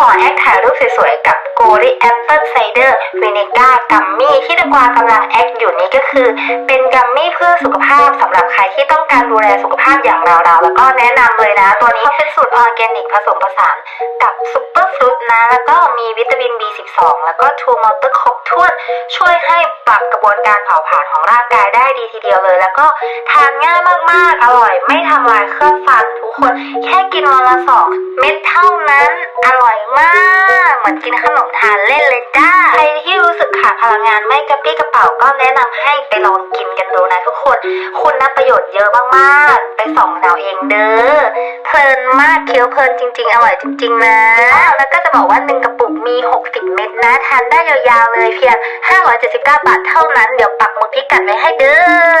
ขอแอคถ่ายรูปสวยๆ กับโกริแอปเปิลไซเดอร์วินิก้ากัมมี่ที่ตะกวากำลังแอคอยู่นี้ก็คือ เป็น กัมมี่เพื่อสุขภาพสำหรับใครที่ต้องการดูแลสุขภาพอย่างเราๆแล้วก็แนะนำเลยนะ ตัวนี้เขาเป็นสูตรออร์แกนิกผสมผสานกับซุปเปอร์ฟรุตนะ แล้วก็มีวิตามิน B12 แล้วก็ทูมอเตอร์ครบถ้วน ช่วยให้ปรับกระบวนการเผาผลาญของร่างกายได้ดีทีเดียวเลย แล้วก็ทานง่ายมากๆ อร่อย ไม่ทำลายเครื่องฟันทุกคน แค่กินวันละสองเม็ดเท่านั้น อร่อยมาก เหมือนกินขนมทานเล่นเลยจ้าใครที่าพลังงานไม่กระปี้กระเป๋าก็แนะนำให้ไปลองกินกันดูนะทุกคน คุณนะประโยชน์เยอะมากๆ ไปส่องเราเองเด้อ เพลินมากเคี้ยวเพลินจริง ๆ อร่อยจริง ๆ นะ แล้วก็จะบอกว่าหนึ่งกระปุกมี 60 เม็ดนะ ทานได้ยาวๆเลยเพียง 579 บาทเท่านั้น เดี๋ยวปักหมุดพิกัดไว้ให้เด้อ